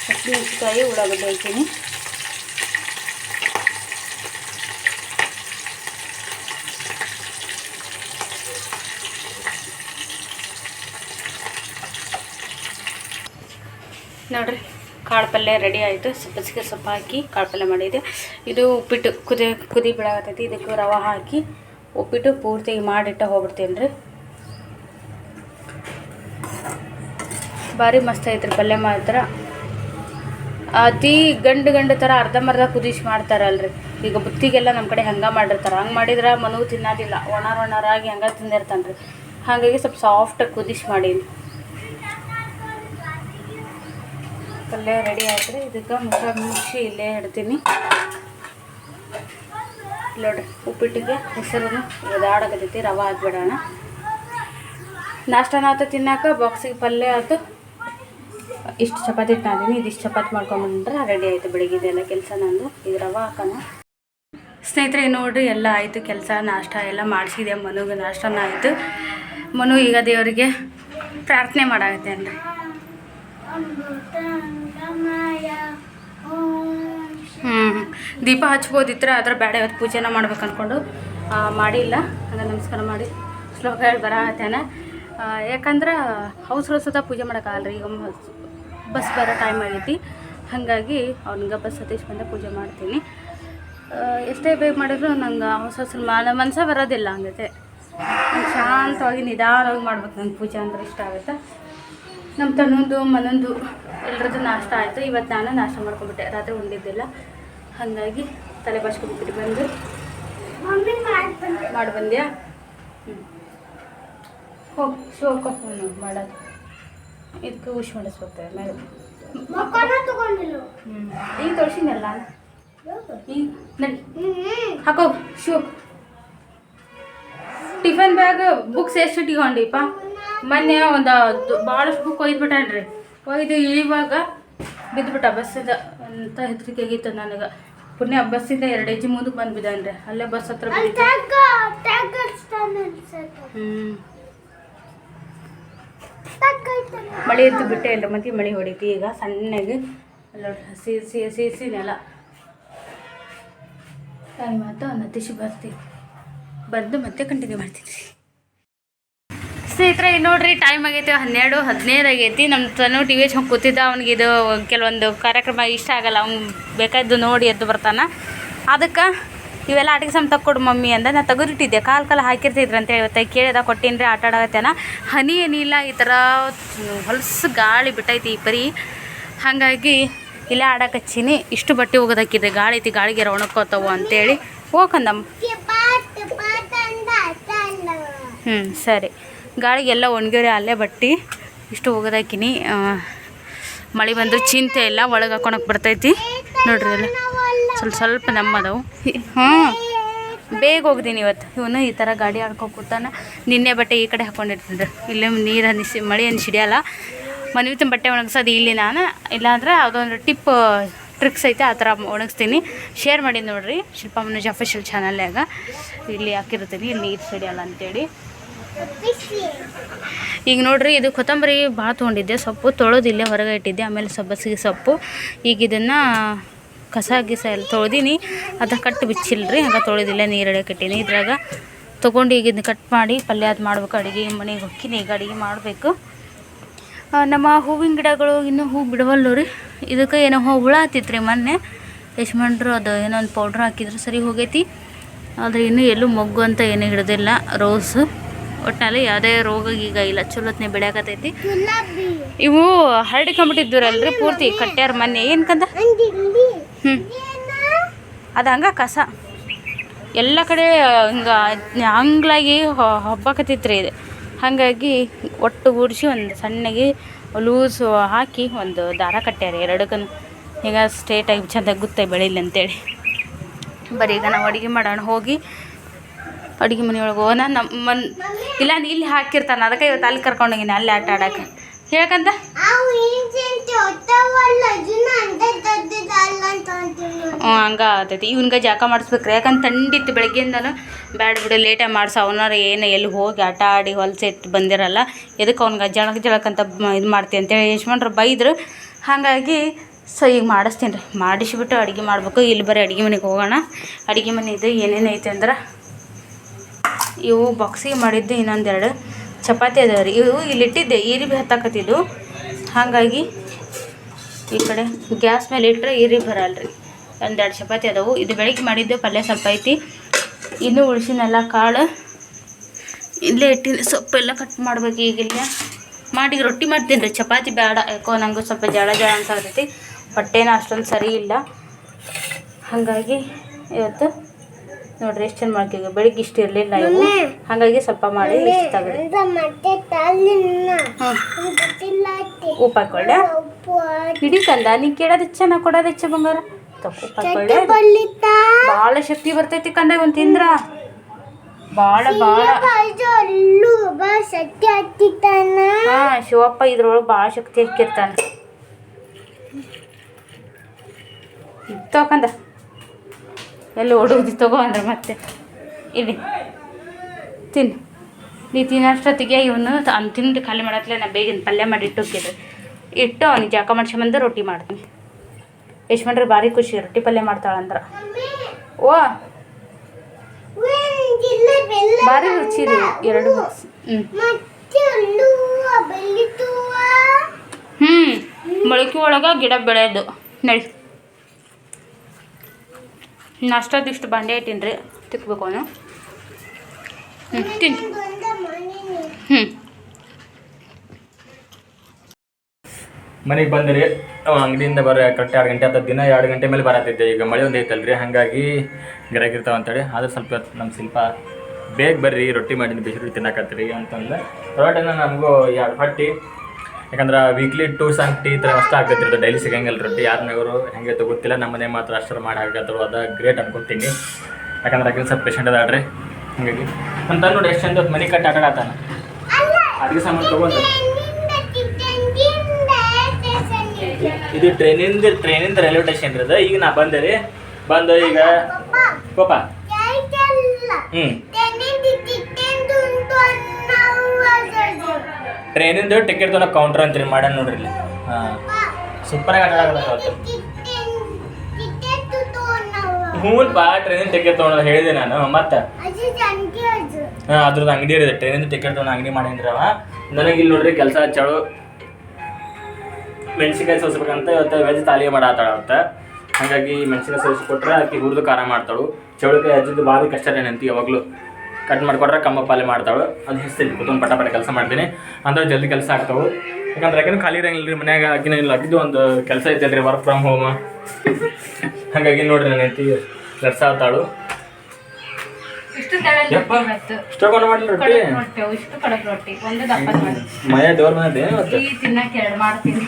ಹಸಿಮೆಣಸಿಕಾಯಿ ಉಳ್ಳಾಗಡ್ಡೆ ಹಾಕ್ತೀನಿ. ನೋಡ್ರಿ. ಕಾಳು ಪಲ್ಯ ರೆಡಿ ಆಯಿತು ಸಬ್ಬಸಿಗೆ ಸೊಪ್ಪು ಹಾಕಿ ಕಾಳು ಪಲ್ಯ ಮಾಡಿದೆ. ಇದು ಉಪ್ಪಿಟ್ಟು ಕುದಿ ಕುದಿ ಬಿಡಾಕತ್ತೈತಿ. ಇದಕ್ಕೆ ರವೆ ಹಾಕಿ ಉಪ್ಪಿಟ್ಟು ಪೂರ್ತಿ ಮಾಡಿಟ್ಟ ಹೋಗ್ಬಿಡ್ತೀನಿ ರೀ ಭಾರಿ ಮಸ್ತ್ ಐತ್ರಿ ಪಲ್ಯ ಮಾತ್ರ. ಅತಿ ಗಂಡು ಗಂಡು ಥರ ಅರ್ಧಂಬರ್ಧ ಕುದಿಸಿ ಮಾಡ್ತಾರಲ್ರಿ. ಈಗ ಬುತ್ತಿಗೆಲ್ಲ ನಮ್ಮ ಕಡೆ ಹಂಗೆ ಮಾಡಿರ್ತಾರೆ. ಹಂಗೆ ಮಾಡಿದ್ರೆ ಮನವು ತಿನ್ನೋದಿಲ್ಲ. ಒಣರ ಒಣರಾಗಿ ಹಂಗೆ ತಿಂದಿರ್ತಾನೆ ರೀ ಹಾಗಾಗಿ ಸ್ವಲ್ಪ ಸಾಫ್ಟಾಗಿ ಕುದಿಸಿ ಮಾಡೀನಿ. ಪಲ್ಯ ರೆಡಿ ಆಯ್ತು ಇದಕ್ಕೆ ಮುಖ ಮುಗಿಸಿ ಇಲ್ಲೇ ಇಡ್ತೀನಿ. ನೋಡ್ರಿ, ಉಪ್ಪಿಟ್ಟಿಗೆ ಹೆಸರು ಒದಾಡಕತ್ತೈತಿ ರವೆ ಹಾಕ್ಬಿಡೋಣ. ನಾಷ್ಟನ ಆತು ತಿನ್ನಾಕ ಬಾಕ್ಸಿಗೆ ಪಲ್ಯ ಆಯ್ತು ಇಷ್ಟು ಚಪಾತಿ ಇಟ್ಟಿದ್ದೀನಿ ಇದಿಷ್ಟು ಚಪಾತಿ ಮಾಡ್ಕೊಂಬಂದ್ರೆ ರೆಡಿ ಆಯಿತು ಬೆಳಿಗ್ಗೆದೆಲ್ಲ ಕೆಲಸ ನಂದು. ಈಗ ರವೆ ಹಾಕೋಣ. ಸ್ನೇಹಿತರೆ, ನೋಡ್ರಿ, ಎಲ್ಲ ಆಯಿತು, ಕೆಲಸ, ನಾಷ್ಟ ಎಲ್ಲ ಮಾಡಿಸಿದೆ ಮನುಗೆ ನಾಷ್ಟನ ಆಯಿತು. ಮನು ಈಗ ದೇವರಿಗೆ ಪ್ರಾರ್ಥನೆ ಮಾಡಾಕತ್ತೇನೆ ರೀ ಹ್ಞೂ ದೀಪ ಹಚ್ಬೋದಿತ್ರ ಅದ್ರ ಬೇಡ, ಇವತ್ತು ಪೂಜೆನ ಮಾಡ್ಬೇಕು ಅಂದ್ಕೊಂಡು ಮಾಡಿಲ್ಲ. ಹಂಗೆ ನಮಸ್ಕಾರ ಮಾಡಿ. ಶ್ಲೋಕ ಹೇಳಿ ಬರತ್ತೇನೆ ಯಾಕಂದ್ರೆ ಹೌಸ್ಗಳು ಸತ ಪೂಜೆ ಮಾಡೋಕ್ಕಾಗಲ್ಲ ಈಗ ಬಸ್ ಬರೋ ಟೈಮ್ ಆಗೈತಿ. ಹಾಗಾಗಿ ಅವ್ನಿಗೆ ಬಸ್ ಸತೀಶ್ ಬಂದ ಪೂಜೆ ಮಾಡ್ತೀನಿ. ಎಷ್ಟೇ ಬೇಗ ಮಾಡಿದ್ರು ನಂಗೆ ಹೊಸ ಹೊಸ ಮನಸ್ಸೇ ಬರೋದಿಲ್ಲ ಹಂಗೈತೆ. ಶಾಂತವಾಗಿ ನಿಧಾನವಾಗಿ ಮಾಡ್ಬೇಕು ನಂಗೆ ಪೂಜೆ ಅಂದ್ರೆ ಇಷ್ಟ ಆಗುತ್ತೆ? ನಮ್ಮ ತನ್ನೊಂದು ಮನೊಂದು ಎಲ್ಲರದ್ದು ನಾಷ್ಟ ಆಯಿತು. ಇವತ್ತು ನಾನು ನಾಷ್ಟ ಮಾಡ್ಕೊಂಬಿಟ್ಟೆ ರಾತ್ರಿ ಉಂಡಿದ್ದಿಲ್ಲ ಹಾಗಾಗಿ ತಲೆ ಬಾಚ್ಕೊಂಡ್ಬಿಟ್ಟು ಬಂದು ಮಾಡಿ ಬಂದ್ಯಾ? ಹ್ಞೂ ಹೋಗಿ ಮಾಡೋದು. ಇದಕ್ಕೆ ಉಶ್ ಮಾಡಿಸ್ಬೇಕು ಮೇಲೆ. ಹ್ಞೂ ಈಗ ತೊಳ್ಸಿನಲ್ಲ ಈಗ ನಡಿ. ಹಾಕೋ ಶೂ. ಟಿಫನ್ ಬ್ಯಾಗ್ ಬುಕ್ಸ್ ಎಷ್ಟು ಇಟ್ಕೊಂಡಿಪ್ಪ ಮೊನ್ನೆ ಒಂದು ಭಾಳಷ್ಟು ಬುಕ್ ಒಯ್ದ್ಬಿಟ್ಟಾನ್ರಿ ಒಯ್ದು ಇಳಿವಾಗ ಬಿದ್ದುಬಿಟ್ಟ ಬಸ್ಸಿಂದ ಅಂತ ಹೆದರಿಕೆ ಆಗಿತ್ತು ನನಗೆ. ಪುಣ್ಯ ಬಸ್ಸಿಂದ ಎರಡು ಹೆಜ್ಜೆ ಮುಂದಕ್ಕೆ ಬಂದು ಬಿದ್ದಾನ್ರಿ ಅಲ್ಲೇ ಬಸ್ ಹತ್ರ ಹ್ಞೂ ಮಳೆ ಎದ್ದು ಬಿಟ್ಟೆ ಇಲ್ಲ ಮತ್ತೆ ಮಳೆ ಹೊಡಿತಿ ಈಗ ಸಣ್ಣಗೆ. ನೋಡ್ರಿ ಹಸಿ ಹಸಿ ಹಸಿ ಹಸಿ ನೆಲ. ಟೈಮ್ ಆಯ್ತು ಒಂದು ಹತ್ತಿಸಿ ಬರ್ತೀವಿ ಬಂದು ಮತ್ತೆ ಕಂಟಿನ್ಯೂ ಮಾಡ್ತೀನಿ. ಸ್ನೇಹಿತರೆ ಈಗ ನೋಡ್ರಿ ಟೈಮ್ ಆಗೈತಿ ಹನ್ನೆರಡು ಹದಿನೈದು ಆಗೈತಿ. ನಮ್ಮ ತನು ಟಿ ವಿ ಹಚ್ಕೊಂಡು ಕೂತಿದ್ದ ಅವ್ನಿಗೆ ಇದು ಕೆಲವೊಂದು ಕಾರ್ಯಕ್ರಮ ಇಷ್ಟ ಆಗಲ್ಲ. ಅವ್ನು ಬೇಕಾದ್ದು ನೋಡಿ ಎದ್ದು ಬರ್ತಾನೆ. ಅದಕ್ಕೆ ಇವೆಲ್ಲ ಆಟಿಗೆ ಸಮ ತಕ್ಕೊಡು ಮಮ್ಮಿ ಅಂದ. ನಾನು ತೆಗೆದಿಟ್ಟಿದ್ದೆ. ಕಾಲು ಕಾಲು ಹಾಕಿರ್ತಿದ್ರು ಅಂತ ಇವತ್ತು ಕೇಳಿದ ಕೊಟ್ಟಿನ್ರಿ ಆಟ ಆಡಾಗತ್ತೇನ ಹನಿ ಏನಿಲ್ಲ ಈ ಥರ ಹೊಲಸು ಗಾಳಿ ಬಿಟ್ಟೈತಿ ಈ ಪರಿ. ಹಾಗಾಗಿ ಇಲ್ಲೇ ಹಚ್ಚೀನಿ ಇಷ್ಟು ಬಟ್ಟೆ ಹೋಗೋದಕ್ಕಿದೆ ಗಾಳಿ ಐತಿ ಗಾಳಿಗೆ ಒಣಕೋತಾವು ಅಂತೇಳಿ ಹೋಗಂದಮ್ಮ ಹ್ಞೂ ಸರಿ. ಗಾಳಿಗೆಲ್ಲ ಒಣಗ್ಯಾರ ಅಲ್ಲೇ ಬಟ್ಟೆ. ಇಷ್ಟು ಹೋಗೋದಾಕಿನಿ. ಮಳೆ ಬಂದ್ರೆ ಚಿಂತೆ ಇಲ್ಲ, ಒಳಗೆ ಹಾಕೊಳಕ್ಕೆ ಬರ್ತೈತಿ. ನೋಡ್ರಿ ಎಲ್ಲ ಸ್ವಲ್ಪ ಸ್ವಲ್ಪ ನಮ್ಮದವು. ಹ್ಞೂ. ಬೇಗ ಹೋಗ್ದೀನಿ ಇವತ್ತು. ಇವನು ಈ ಥರ ಗಾಡಿ ಆಡ್ಕೊಂಡು ಕೂತಾನ. ನಿನ್ನೆ ಬಟ್ಟೆ ಈ ಕಡೆ ಹಾಕೊಂಡಿರ್ತಿದ್ದೆ ಇಲ್ಲಿ ನೀರು ಹನಿಸಿ, ಮಳೆ ಏನು ಸಿಡಿಯಲ್ಲ ಮನೆವಿತ್ತು ಬಟ್ಟೆ ಒಣಗ್ಸೋದು ಇಲ್ಲಿ ನಾನು. ಇಲ್ಲಾಂದ್ರೆ ಅದೊಂದು ಟಿಪ್, ಟ್ರಿಕ್ಸ್ ಐತೆ, ಆ ಥರ ಒಣಗಿಸ್ತೀನಿ. ಶೇರ್ ಮಾಡಿ ನೋಡಿರಿ. ಶಿಲ್ಪ ಮನೋಜ್ ಅಫಿಷಿಯಲ್ ಚಾನಲ್ನಾಗ ಇಲ್ಲಿ ಹಾಕಿರ್ತೀನಿ. ಇಲ್ಲಿ ನೀರು ಸಿಡಿಯಲ್ಲ ಅಂತೇಳಿ. ಈಗ ನೋಡ್ರಿ, ಇದು ಕೊತ್ತಂಬರಿ ಭಾಳ ತೊಗೊಂಡಿದ್ದೆ. ಸೊಪ್ಪು ತೊಳೆದು ಇಲ್ಲೇ ಹೊರಗೆ ಇಟ್ಟಿದ್ದೆ. ಆಮೇಲೆ ಸಬ್ಬಸಿಗೆ ಸೊಪ್ಪು. ಈಗ ಇದನ್ನು ಕಸ ಗಿಸ ಎಲ್ಲ ತೊಳೆದೀನಿ. ಅದ ಕಟ್ಟು ಬಿಚ್ಚಿಲ್ರಿ, ಹಂಗೆ ತೊಳೆದಿಲ್ಲ ನೀರು ಇಡಕ್ಕೆ ಇಟ್ಟೀನಿ. ಇದ್ರಾಗ ತೊಗೊಂಡು ಈಗ ಇದನ್ನ ಕಟ್ ಮಾಡಿ ಪಲ್ಯ ಅದು ಮಾಡ್ಬೇಕು. ಅಡುಗೆ ಮನೆಗೆ ಹೊಕ್ಕಿನಿ. ಈಗ ಅಡುಗೆ ಮಾಡಬೇಕು. ನಮ್ಮ ಹೂವಿನ ಗಿಡಗಳು ಇನ್ನೂ ಹೂ ಬಿಡವಲ್ಲು ರೀ. ಇದಕ್ಕೆ ಏನೋ ಹೂ ಹುಳ ಹತ್ತಿತ್ತು ರೀ ಮೊನ್ನೆ. ಯಶ್ಮಂಡ್ರು ಅದು ಏನೋ ಒಂದು ಪೌಡ್ರ್ ಹಾಕಿದ್ರು. ಸರಿ ಹೋಗೈತಿ. ಆದರೆ ಇನ್ನೂ ಎಲ್ಲೂ ಮೊಗ್ಗು ಅಂತ ಏನೂ ಹಿಡ್ದಿಲ್ಲ. ರೋಸು ಒಟ್ಟಿನಲ್ಲಿ ಯಾವುದೇ ರೋಗ ಈಗ ಇಲ್ಲ ಚಲೋತ್ನೇ ಬೆಳೆಯಕತ್ತೈತಿ. ಇವು ಹರಡಿಕೊಂಬಿಟ್ಟಿದ್ವರಲ್ರಿ ಪೂರ್ತಿ ಕಟ್ಟ್ಯಾರ ಮೊನ್ನೆ ಏನು ಕಂದ? ಹ್ಞೂ ಅದು ಹಂಗೆ ಕಸ. ಎಲ್ಲ ಕಡೆ ಹಿಂಗೆ ಅಂಗ್ಲಾಗಿ ಹಬ್ಬಕತ್ತೈತ್ರಿ ಇದು. ಹಾಗಾಗಿ ಒಟ್ಟು ಗೂಡಿಸಿ ಒಂದು ಸಣ್ಣಗೆ ಲೂಸು ಹಾಕಿ ಒಂದು ದಾರ ಕಟ್ಟ್ಯಾರ ಎರಡಕ್ಕೂ ಈಗ ಸ್ಟ್ರೇಟಾಗಿ ಚೆಂದಾಗಿ ಗುತ್ತಾಗಿ ಬೆಳೀಲಿ ಅಂತೇಳಿ. ಬರೀ ಈಗ ನಾವು ಅಡುಗೆ ಮಾಡೋಣ ಹೋಗಿ ಅಡುಗೆ ಮನೆಯೊಳಗೆ ಹೋಗೋಣ. ನಮ್ಮ ಮನ್ ಇಲ್ಲ ನೀ ಇಲ್ಲಿ ಹಾಕಿರ್ತಾನೆ. ಅದಕ್ಕೆ ಇವತ್ತು ಅಲ್ಲಿ ಕರ್ಕೊಂಡೋಗಿನಿ ಅಲ್ಲಿ ಆಟ ಆಡಕ್ಕೆ. ಹೇಳ್ಕಂತ? ಹ್ಞೂ ಹಂಗೆ ಆಗ್ತೈತಿ ಇವ್ನಿಗೆ ಜಾಕ ಮಾಡಿಸ್ಬೇಕ್ರಿ. ಯಾಕಂದ್ರೆ ತಂಡಿತ್ತು ಬೆಳಗ್ಗೆಯಿಂದನೂ ಬ್ಯಾಡ ಬಿಡು ಲೇಟಾಗಿ ಮಾಡಿಸೋ. ಅವನಾರ ಏನು ಎಲ್ಲಿ ಹೋಗಿ ಆಟ ಆಡಿ ಹೊಲ್ಸು ಎತ್ತು ಬಂದಿರಲ್ಲ. ಎದಕ್ಕೆ ಅವ್ನಿಗೆ ಜಳಕ್ ಜಳಕ್ ಅಂತ ಇದು ಮಾಡ್ತೀನಿ ಅಂತೇಳಿ ಯಶ್ಮಂಡ್ರು ಬೈದರು. ಹಾಗಾಗಿ ಸೊ ಈಗ ಮಾಡಿಸ್ತೀನಿ ರೀ. ಮಾಡಿಸ್ಬಿಟ್ಟು ಅಡುಗೆ ಮಾಡಬೇಕು. ಇಲ್ಲಿ ಬರೀ ಅಡುಗೆ ಮನೆಗೆ ಹೋಗೋಣ. ಅಡುಗೆ ಮನೆ ಇದು ಏನೇನು ಐತೆ ಅಂದ್ರೆ ಇವು ಬಾಕ್ಸಿಗೆ ಮಾಡಿದ್ದೆ ಇನ್ನೊಂದೆರಡು ಚಪಾತಿ ಅದಾವ ರೀ. ಇವು ಇಲ್ಲಿ ಇಟ್ಟಿದ್ದೆ ಈರಿಬಿ ಹತ್ತಾಕತ್ತಿದ್ದು. ಹಾಗಾಗಿ ಈ ಕಡೆ ಗ್ಯಾಸ್ ಮೇಲೆ ಇಟ್ಟರೆ ಈರಿ ಬರಲ್ಲ ರೀ ಒಂದೆರಡು ಚಪಾತಿ ಅದಾವು. ಇದು ಬೆಳಿಗ್ಗೆ ಮಾಡಿದ್ದು, ಪಲ್ಯ ಸ್ವಲ್ಪ ಐತಿ. ಇನ್ನೂ ಉಳಿಸಿನೆಲ್ಲ ಕಾಳು ಇಲ್ಲೇ ಇಟ್ಟಿನಿ. ಸೊಪ್ಪೆಲ್ಲ ಕಟ್ ಮಾಡ್ಬೇಕು ಈಗ ಮಾಡಿ ರೊಟ್ಟಿ ಮಾಡ್ತೀನಿ ರೀ. ಚಪಾತಿ ಬೇಡ. ಯಾಕೋ ನನಗೂ ಸ್ವಲ್ಪ ಜಳ ಜಳ ಆಗ್ತೈತಿ ಹೊಟ್ಟೆನ ಅಷ್ಟೊಂದು ಸರಿ ಇಲ್ಲ. ಹಾಗಾಗಿ ಇವತ್ತು ನೋಡ್ರಿ ಎಷ್ಟು ಚೆಂದ ಮಾಡ್ತೀವಿ ಬೆಳಿಗ್ಗೆ ಇಷ್ಟು ಇರಲಿಲ್ಲ ಹಂಗಾಗಿ ಹಾಗಾಗಿ ಸ್ವಲ್ಪ ಮಾಡಿ ಇಷ್ಟು ಉಪ್ಪು ಹಾಕೊಳ್ಳೆ ಹಿಡಿ ಕಂದ ನೀ ಕೇಳೋದು ಚೆನ್ನಾಗಿ ಕೊಡೋದು ಹೆಚ್ಚ ಬಂಗಾರ. ಉಪ್ಪು ಹಾಕೊಳ್ಳೆ ಭಾಳ ಶಕ್ತಿ ಬರ್ತೈತಿ ಕಂದ ಒಂದು ತಿಂದ್ರ. ಭಾಳ ಭಾಳ ಹಾ ಶಿವಪ್ಪ ಇದ್ರೊಳಗೆ ಭಾಳ ಶಕ್ತಿ ಹಾಕಿರ್ತಾನೆ ತಗೊಂಡ ಎಲ್ಲಿ ಓಡೋದು ತಗೋ ಅಂದ್ರೆ ಮತ್ತೆ. ಇಲ್ಲಿ. ತಿನ್ನು. ನೀ ತಿನ್ನೋಷ್ಟೊತ್ತಿಗೆ ಇವನು ಅವ್ನು ತಿಂದು ಖಾಲಿ ಮಾಡತ್ಲೆ ನಾ ಬೇಗಿನ ಪಲ್ಯ ಮಾಡಿ ಇಟ್ಟು ಇಟ್ಟು ಅವ್ನಿಗೆ ಜಾಕ ಮಾಡ್ಸ್ಕೊಂಬಂದು ರೊಟ್ಟಿ ಮಾಡ್ತೀನಿ. ಯಶ್ಮಂಡ್ರೆ ಭಾರಿ ಖುಷಿ, ರೊಟ್ಟಿ ಪಲ್ಯ ಮಾಡ್ತಾಳಂದ್ರೆ. ಓ. ಭಾರಿ ರುಚಿ ರೀ ಎರಡು ಹ್ಞೂ ಮೊಳಕೆ ಒಳಗೆ ಗಿಡ ಬೆಳೆಯೋದು ನಡಿ ನಾಷ್ಟದಿಷ್ಟು ಬಾಂಡೆ ಇಟ್ಟಿನ್ರಿ. ತಿಕ್ಬೇಕು ಅವನು. ಹ್ಞೂ ತಿನ್. ಮನೆಗೆ ಬಂದ್ರಿ. ಅವ ಅಂಗಡಿಯಿಂದ ಬರೋ ಕರೆಕ್ಟ್ ಎರಡು ಗಂಟೆ ಆತ ದಿನ, ಎರಡು ಗಂಟೆ ಮೇಲೆ ಬರತ್ತಿದ್ದೆ ಈಗ ಮಳೆ ಒಂದು ಐತಲ್ರಿ, ಹಾಗಾಗಿ ಗಿರಾಗಿರ್ತಾವ ಅಂತೇಳಿ ಆದ್ರೆ ಸ್ವಲ್ಪ ನಮ್ಮ ಶಿಲ್ಪ ಬೇಗ ಬರ್ರಿ, ರೊಟ್ಟಿ ಮಾಡಿನ ಬಿಸಿ ರೊಟ್ಟಿ ತಿನ್ನಕತ್ತೀರಿ ಅಂತಂದ್ರೆ. ರೊಟ್ಟಿನ ನಮಗೂ ಎರಡು ಹೊಟ್ಟಿ ಯಾಕಂದ್ರೆ ವೀಕ್ಲಿ ಟೂ ಸಾಂಗ್ ಟೀ ಥರ ಅಷ್ಟು ಆಗ್ತೈತಿ ರೀ ಡೈಲಿ ಸಿಗಂಗಿಲ್ಲ ರೊಟ್ಟಿ ಯಾರನ್ನಾಗರು ಹೆಂಗೆ ಗೊತ್ತಿಲ್ಲ. ನಮ್ಮ ಮನೆ ಮಾತ್ರ ಅಷ್ಟರ ಮಾಡಿ ಹಾಕತ್ತರು ಅದ ಗ್ರೇಟ್ ಅನ್ಕೊತೀನಿ. ಯಾಕಂದ್ರೆ ಆಕಿನ ಸ್ವಲ್ಪ ಪೇಷಂಟ್ ಅದಾಳ್ರಿ. ಒಂದು ಅಂತ ನೋಡಿ ಎಷ್ಟು ಚಂದ ಮನೆ ಕಟ್ಟಿ ಆಟ ಆಡತಾನ ಅದಕ್ಕೆ ಸಾಮಾನು ತೊಗೊಂಡು ಇದು ಟ್ರೈನಿಂದ ಟ್ರೈನಿಂದ ರೈಲ್ವೆ ಸ್ಟೇಷನ್ ಇರೋದು ಈಗ ನಾ ಬಂದೆ ರೀ. ಬಂದು ಈಗ ಪಾಪ ಹ್ಞೂ ಟ್ರೈನಿಂದ ಟಿಕೆಟ್ ತೊಗೊಳಕ್ಕೆ ಕೌಂಟರ್ ಅಂತೀರಿ ಮಾಡ್ಯಾನ ನೋಡ್ರಿ ಇಲ್ಲಿ. ಹಾಂ. ಸೂಪರಾಗಿ ಆಟ ಆಡೋದು ಅವತ್ತು ಹ್ಞೂ ಬಾ ಟ್ರೈನಿಂದ ಟಿಕೆಟ್ ತೊಗೊಂಡು ಹೇಳಿದೆ ನಾನು, ಮತ್ತೆ? ಹಾಂ, ಅದ್ರದ್ದು ಅಂಗಡಿ ಇರಿದೆ ಟ್ರೈನಿಂದ ಟಿಕೆಟ್ ತೊಗೊಂಡು ಅಂಗಡಿ ಮಾಡಿದ್ರಿ ಅವ. ನನಗೆ ಇಲ್ಲಿ ನೋಡ್ರಿ ಕೆಲಸ ಹಚ್ಚಾಳು ಮೆಣಸಿನ್ಕಾಯಿ ಸೋಸ್ಬೇಕಂತ ಇವತ್ತು ವೆಜ್ ತಾಲಿ ಮಾಡತ್ತಾಳ ಅವತ್ತ. ಹಾಗಾಗಿ ಮೆಣಸಿನ್ಕಾಯಿ ಸೋಸಿ ಕೊಟ್ರೆ ಆಕಿ ಹುರಿದು ಖಾರ ಮಾಡ್ತಾಳು. ಚೌಳಿಕಾಯಿ ಹಚ್ಚಿದ್ದು ಭಾಳ ಕಷ್ಟ ಏನಂತ ಯಾವಾಗಲೂ. ಕಟ್ ಮಾಡಿಕೊಟ್ರೆ ಕಂಬ ಪಾಲೆ ಮಾಡ್ತಾಳು. ಅದು ಹೆಸರು ಕೂತ್ಕೊಂಡು ಪಟ ಪಟ ಕೆಲಸ ಮಾಡ್ತೀನಿ. ಅಂದ್ರೆ ಜಲ್ದಿ ಕೆಲಸ ಆಗ್ತಾವೆ. ಯಾಕಂದ್ರೆ ಆಕಿನೂ ಖಾಲಿ ಇರಂಗಿಲ್ಲ ರೀ ಮನ್ಯಾಗ ಆಗಿನ ಇಲ್ಲ ಅದಿದ್ದು ಒಂದು ಕೆಲಸ ಐತಲ್ರಿ ವರ್ಕ್ ಫ್ರಮ್ ಹೋಮ್ ಹಾಗಾಗಿ ನೋಡ್ರಿ ನನ್ನ ಹೆಂಡತಿ ನಡ್ಸಾತಾಳು. ಆಗ್ತಾಳು ಇಷ್ಟೊಂದು ರೊಟ್ಟಿ? ಮಯ ದೇವ್ರ ಮನೆ ತಿನ್ನಕ್ಕೆ ಎರಡು ಮಾಡ್ತೀನಿ.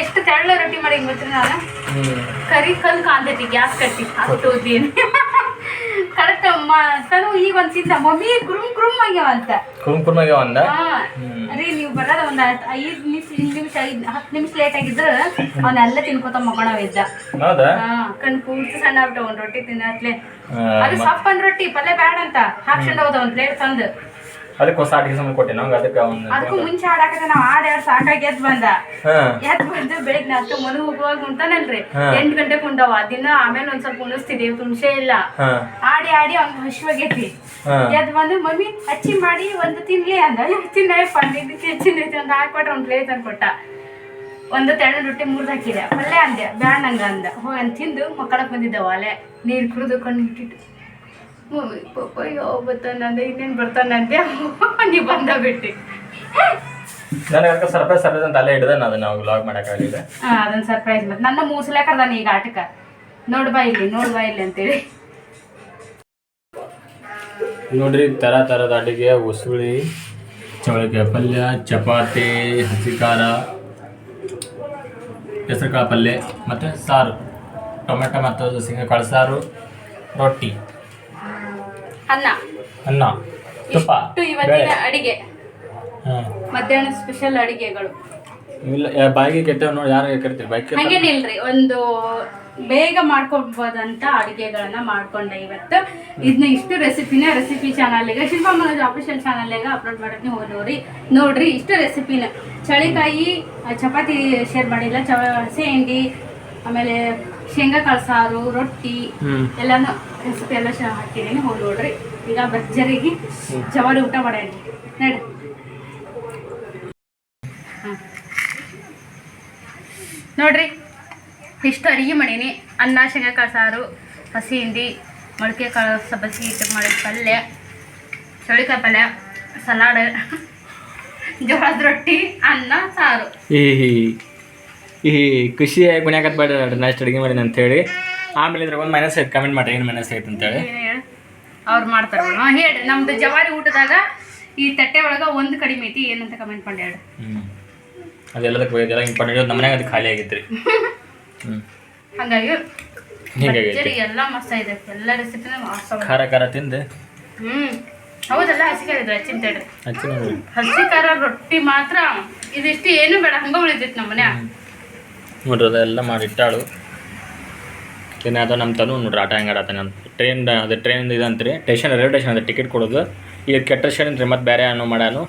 ಎಷ್ಟು ತೆಳ್ಳ ರೊಟ್ಟಿ ಮಾಡಿ ಗೊತ್ತಿರ ನಾನು? ಕರಿ ಕಲ್ ಕಾಂತೈತಿ ಗ್ಯಾಸ್ ಕಟ್ಟಿ. ಹಾಕ್ತೋದೀನಿ ಕರೆಕ್ಟ್ ತನು ಈಗ ಒಂದ್ ಮಮ್ಮಿ ಕುರುಮ್ ಕುರುಮ್ ಆಗ್ಯಾವ ಅಂತ. ಕುರುಮ್ ಕುರುಮ್ ಆಗ್ಯಾವ ಹಾ. ಹ್ಮ್. ರೀ ನೀವು ಬರೋದ ಒಂದ್ ಐದ್ ನಿಮಿಷ ನಿಮಿಷ ಐದ್ ಹತ್ತು ನಿಮಿಷ ಲೇಟ್ ಆಗಿದ್ರ ಅವನ್ನೆಲ್ಲ ತಿನ್ಕೋತ ಮಗಳವ ಇದ್ದ. ಹೌದಾ? ಕಣ್ ಪೂರ್ತಿ ಸಣ್ಣ ಆಗ್ಬಿಟ್ಟ ಒಂದ್ ರೊಟ್ಟಿ ತಿನ್ನತ್ಲೆ ಅದು ಸಪ್ಪನ್ ರೊಟ್ಟಿ ಪಲ್ಲೆ ಬ್ಯಾಡ ಅಂತ ಹಾಕ್ಸ್ಕೊಂಡ್ ಹೋದ ಒಂದ್ ಪ್ಲೇಟ್ ತಂದು. ಅದಕ್ಕೆ ಹೊಸ ಆಟಿಗೆ ಕೊಟ್ಟೆ. ನಂಗೆ ಅದಕ್ಕೆ ಅವ್ನು ಅದಕ್ಕೂ ಮುಂಚೆ ಆಡಕ ನಾವ್ ಆಡ್ ಆಡ್ ಸಾಕಾಗಿ ಎದ್ ಬಂದ. ಎದ್ದು ಎದ್ ಬಂದು ಬೆಳಿಗ್ಗೆ ನಾಷ್ಟ ಮನೆ ಹೋಗುವಾಗ ಉಂಟಾನಲ್ರಿ. ಎಂಟ್ ಗಂಟೆಗೆ ಉಂಡವ. ದಿನ ಆಮೇಲೆ ಒಂದ್ ಸ್ವಲ್ಪ ಉಣಿಸ್ತಿದೀವಿ ತುಣಸೆ ಇಲ್ಲ. ಆಡಿ ಆಡಿ ಅವ್ನ್ ಹಸಿವಾಗೈತಿ ಎದ್ದು ಎದ್ ಬಂದು ಮಮ್ಮಿ ಹಚ್ಚಿ ಮಾಡಿ ಒಂದು ತಿನ್ಲಿ ಅಂದ. ಇದಕ್ಕೆ ಹೆಚ್ಚಿನೈತಿ ಅಂತ ಹಾಕೊಟ್ರೆ ಒಂದು ಪ್ಲೇಟ್ ಅಂತ ಕೊಟ್ಟ. ಒಂದು ತೆಳ್ಳ ರೊಟ್ಟಿ ಮುರಿದು ಹಾಕಿದೆ. ಪಲ್ಯ ಅಂದೆ. ಬ್ಯಾಡ್ ನಂಗ ಅಂದ. ಹೋಗಿ ತಿಂದು ಮಕ್ಕಳಕ್ಕೆ ಬಂದಿದ್ದವ ಅಲ್ಲೇ ನೀರು ಕುಡಿದು ಕಣ್ಣು ಇಟ್ಟಿಟ್ಟು ಮಮ್ಮಿ ಪಪ್ಪ ಯಾವ ಬರ್ತಾನಂದೆ ಇನ್ನೇನು ಬರ್ತಾನೆ ಅಂದೆ ನೀವು ಬಂದ ಬಿಟ್ಟಿ. ನನಗೆ ಅದಕ್ಕೆ ಸರ್ಪ್ರೈಸ್ ಸರ್ಪ್ರೈಸ್ ಅಂತ ಅಲ್ಲೇ ಹಿಡ್ದೆ ನಾನು ನಾವು ವ್ಲಾಗ್ ಮಾಡೋಕ್ಕಾಗಿಲ್ಲ ಹಾಂ ಅದೊಂದು ಸರ್ಪ್ರೈಸ್ ಮತ್ತೆ ನನ್ನ ಮೂಸಲೆ ಕರ್ದಾನೆ ಈಗ ಆಟಕ್ಕೆ. ನೋಡ್ ಬಾ ಇಲ್ಲಿ ನೋಡ್ ಬಾ ಇಲ್ಲಿ ಅಂತೇಳಿ. ನೋಡ್ರಿ ಥರ ಥರದ ಅಡುಗೆ ಉಸುಳಿ ಚೌಳಿಕಾಯಿ ಪಲ್ಯ ಚಪಾತಿ ಹಸಿ ಖಾರ ಹೆಸರುಕಾಳು ಪಲ್ಯ ಮತ್ತು ಸಾರು. ಟೊಮೆಟೊ ಮತ್ತು ಸಿಂಗಕಾಳು ಸಾರು ರೊಟ್ಟಿ. ಅನ್ನ. ಅನ್ನ. ತುಪ್ಪ. ಇಷ್ಟು ಇವತ್ತಿನ ಅಡಿಗೆ. ಹಾಂ. ಮಧ್ಯಾಹ್ನ ಸ್ಪೆಷಲ್ ಅಡಿಗೆಗಳು. ಇಲ್ಲ ಯಾ- ಬಾಯಿಗೆ ಕೆಟ್ಟವ್ ನೋಡಿ ಯಾರು ಕರಿತೀರಿ ಬಾಯಿ ಹಂಗೇನಿಲ್ರಿ ಒಂದು ಬೇಗ ಮಾಡ್ಕೊಬೋದಂತ ಅಡಿಗೆಗಳನ್ನ ಮಾಡ್ಕೊಂಡೆ ಇವತ್ತು. ಇದನ್ನ ಇಷ್ಟು ರೆಸಿಪಿನ ರೆಸಿಪಿ ಚಾನಲ್ಗೆ ಶಿಲ್ಪ ಮನೋಜ್ ಆಫಿಷಿಯಲ್ ಚಾನಲ್ಗೆ ಅಪ್ಲೋಡ್ ಮಾಡೋದನ್ನ ಹೋಗಿ ನೋಡಿ. ನೋಡ್ರಿ ಇಷ್ಟು ರೆಸಿಪಿನ ಚಳಿಕಾಯಿ ಆ, ಚಪಾತಿ ಶೇರ್ ಮಾಡಿಲ್ಲ ಚ ಹಸಿ ಹಿಂಡಿ ಆಮೇಲೆ ಶೇಂಗಾ ಕಾಳು ಸಾರು ರೊಟ್ಟಿ ಎಲ್ಲಾನು ರೆಸಿಪಿ ಎಲ್ಲ ಹಾಕಿದೇನೆ ಹಾಕಿದ್ದೀನಿ. ಹೋಗಿ ನೋಡ್ರಿ. ಈಗ ಬಜ್ಜರಿಗೆ ಜವಾರಿ ಊಟ ಮಾಡ್ಯಾನಿ ನಡಿ. ನೋಡ್ರಿ ಇಷ್ಟು ಅಡುಗೆ ಮಾಡೀನಿ. ಅನ್ನ ಶೇಂಗಾ ಕಾಳು ಸಾರು ಹಸಿ ಹಿಂಡಿ ಮೊಳಕೆ ಕಾಳು ಸಬ್ಬಸಿ ಇಟ್ಟು ಮಾಡಿದ ಪಲ್ಯ ಚೌಳಿಕಾಯಿ ಪಲ್ಯ ಸಲಾಡ್ ಜೋಳದ ರೊಟ್ಟಿ ಅನ್ನ ಸಾರು. ಈ ಖುಷಿ ಕುಣಿಯಾಕತ್ ಬೇಡ ನೆಕ್ಸ್ಟ್ ಅಡುಗೆ ಮಾಡಿ ಅಂತೇಳಿ. ಆಮೇಲೆ ಇದ್ರ ಒಂದು ಮೈನಸ್ ಐತೆ ಕಮೆಂಟ್ ಮಾಡಿ ಏನು ಮೈನಸ್ ಐತೆ ಅಂತೇಳಿ. ಅವ್ರು ಮಾಡ್ತಾರೆ ಹಾಂ ಹೇಳಿ ನಮ್ದು ಜವಾರಿ ಊಟದಾಗ ಈ ತಟ್ಟೆ ಒಳಗೆ ಒಂದು ಕಡಿಮೆ ಐತಿ ಏನಂತ ಕಮೆಂಟ್ ಮಾಡಿ ಹೇಳಿ. ಅದೆಲ್ಲದಕ್ಕೆ ಹಿಂಗೆ ಇಂಪಾರ್ಟೆಂಟ್ ನಮ್ಮ ಮನ್ಯಾಗ ಅದು ಖಾಲಿ ಆಗಿತ್ತು ರೀ ಹ್ಞೂ ಹಾಗಾಗಿ ಭರ್ಜರಿ ಎಲ್ಲ ಮಸ್ತ್ ಇದೆ ಎಲ್ಲ ರೆಸಿಪಿನ ಖಾರ ಖಾರ ತಿಂದು? ಹ್ಞೂ ಹೌದಲ್ಲ ಹಸಿಕಾಯಿ ಇದ್ರೆ ಚಿಂತೆಡ್ರಿ ಹಚ್ಚಿ ನೋಡಿ ಹಸಿ ಖಾರ ರೊಟ್ಟಿ ಮಾತ್ರ ಇದಿಷ್ಟು ಏನು ಬೇಡ ಹಂಗ ಉಳಿದಿತ್ತು ನಮ್ಮ ಮನ್ಯಾಗ ನೋಡ್ರಿ ಅದೆಲ್ಲ ಮಾಡಿಟ್ಟಾಳು ಇನ್ನು ಅದು ನಮ್ಮ ತನು ನೋಡ್ರಿ ಆಟ ಹೆಂಗೆ ಆಡತ್ತಾನೆ ಅಂತ. ಟ್ರೈನ್ ಅದು ಟ್ರೈನ್ ಇದಂತ್ರಿ. ಸ್ಟೇಷನ್ ರೈಲ್ವೆ ಸ್ಟೇಷನ್ ಅದ ಟಿಕೆಟ್ ಕೊಡೋದು. ಈಗ ಕೆಟ್ಟ ಸ್ಟೇಷನ್ ರೀ ಮತ್ತು ಬೇರೆ ಅನ್ನೋ ಮಾಡ್ಯಾನು.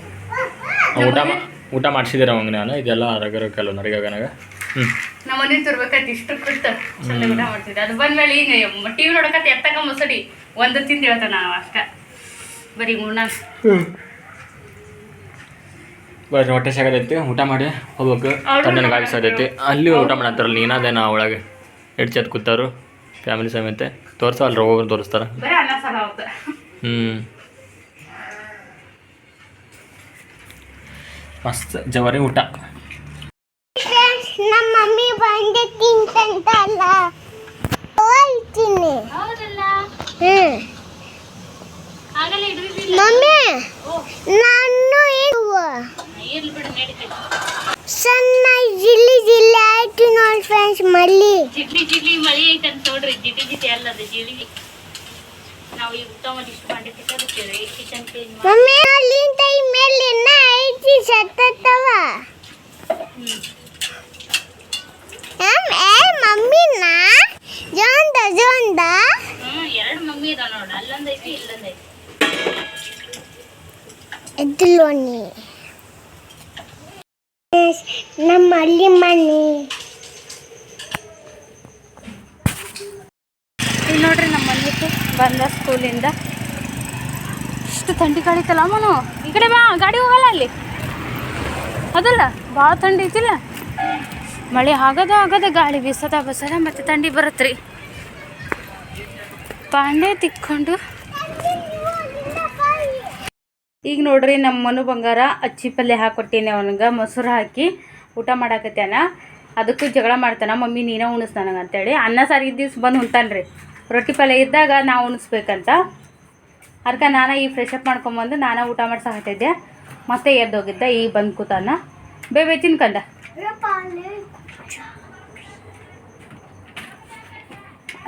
ಊಟ ಮಾ ಊಟ ಮಾಡಿಸಿದಿರ ಅವಂಗೆ ನಾನು. ಇದೆಲ್ಲ ರಗರ ಕೆಲವು ನಡಿಗಾಗನಾಗ ಹ್ಞೂ ನಮ್ಮ ಮನೆ ತುರ್ಬೇಕತ್ ಇಷ್ಟು ಕೃತ ಚಂದ ಊಟ ಮಾಡ್ತಿದ್ದೆ. ಅದು ಬಂದ್ಮೇಲೆ ಈಗ ಟಿವಿ ನೋಡೋಕೆ ಎತ್ತಕ ಮುಸಡಿ. ಒಂದು ತಿಂದು ಹೇಳ್ತಾನೆ ನಾವು ಅಷ್ಟೇ. ಬರೀ ಗುಣ. ಬರ್ರಿ ಹೊಟ್ಟೆ ಸಾಗದೈತಿ ಊಟ ಮಾಡಿ ಹೋಗ್ಬೇಕು. ತಣ್ಣಗೆ ಆಗಿಸೋದೈತಿ ಅಲ್ಲಿ ಊಟ ಮಾಡತ್ತಾರಲ್ಲ ನೀನದೇನ ಒಳಗೆ. ಎಡ್ಚತ್ ಕೂತಾರು ಫ್ಯಾಮಿಲಿ ಸಮೇತ. ತೋರ್ಸವಲ್ರಿ ಹೋಗೋರು ತೋರಿಸ್ತಾರ. ಹ್ಞೂ ಮಸ್ತ್ ಜವಾರಿ ಊಟ. ನಮ್ಮ ಮಮ್ಮಿ ಬಂದೆ ತಿಂತಂತಲ್ಲ. ಮಮ್ಮಿ ನಾನು ಇರುವ ಸಣ್ಣ ಜಿಲ್ಲಿ ಜಿಲ್ಲಿ ಆಯ್ತು ನೋಡಿ ಫ್ರೆಂಡ್ಸ್ ಮಲ್ಲಿ. ಜಿಡ್ಲಿ ಜಿಡ್ಲಿ ಮಳಿ ಐತೆ ಅಂತ ನೋಡ್ರಿ ಜಿಟಿ ಜಿಟಿ ಅಲ್ಲ ಅದು ಜಿಲ್ಲಿ ನಾವು ಈ ಉತ್ತಮ ಮಾಡಿರ್ತೀವಿ ಕಿಚನ್ ಕ್ಲೀನ್ ಮಮ್ಮಿ ಅಲ್ಲಿಂದ ಈ ಮೇಲೆ ಇನ್ನ ಐತಿ ಮಮ್ಮಿನ ಜೋಂದ ಜೋಂದ? ಎರಡು ಮಮ್ಮಿ ಇದಾವ ನೋಡು ಅಲ್ಲೊಂದೈತಿ ಇಲ್ಲೊಂದೈತಿ. ಎದ್ಲೋನಿ ನಮ್ಮ ಅಲ್ಲಿ ಮನೆ. ಇಲ್ಲಿ ನೋಡ್ರಿ ನಮ್ಮ ಮನೆಗೆ ಬಂದ ಸ್ಕೂಲಿಂದ ಇಷ್ಟು ಥಂಡಿ ಕಾಳಿತಲ್ಲ ಅಮ್ಮನು? ಈ ಕಡೆ ಬಾ, ಗಾಡಿ ಹೋಗಲ್ಲ ಅಲ್ಲಿ. ಅದಲ್ಲ ಭಾಳ ಥಂಡಿ ಐತಿಲ್ಲ? ಮಳೆ ಆಗದ ಆಗದ ಗಾಳಿ ಬೀಸದ ಬಸದ ಮತ್ತೆ ಥಂಡಿ ರೀ ಪಾಂಡೆ ತಿಕ್ಕೊಂಡು ಈಗ ನೋಡ್ರಿ ನಮ್ಮ ಮನು ಬಂಗಾರ ಅಚ್ಚಿ ಪಲ್ಯ ಹಾಕೊಟ್ಟೀನಿ ಅವನಿಗೆ. ಮೊಸರು ಹಾಕಿ ಊಟ ಮಾಡಾಕತ್ಯಾನ. ಅದಕ್ಕೂ ಜಗಳ ಮಾಡ್ತಾನ. ಮಮ್ಮಿ, ನೀನೇ ಉಣಿಸ್ ನನಗೆ ಅಂತೇಳಿ. ಅನ್ನ ಸಾರಿ ದಿವ್ಸ ಬಂದು ಉಣ್ತಾನ್ರಿ. ರೊಟ್ಟಿ ಪಲ್ಯ ಇದ್ದಾಗ ನಾವು ಉಣಿಸ್ಬೇಕಂತ. ಅದಕ್ಕೆ ನಾನು ಈ ಫ್ರೆಶ್ ಅಪ್ ಮಾಡ್ಕೊಂಬಂದು ನಾನು ಊಟ ಮಾಡ್ಸಕತ್ತಿದ್ದೆ ಮತ್ತೆ ಎದ್ದೋಗಿದ್ದೆ. ಈಗ ಬಂದು ಕೂತಾನ. ಬೇಬೇ ತಿನ್ಕಂದ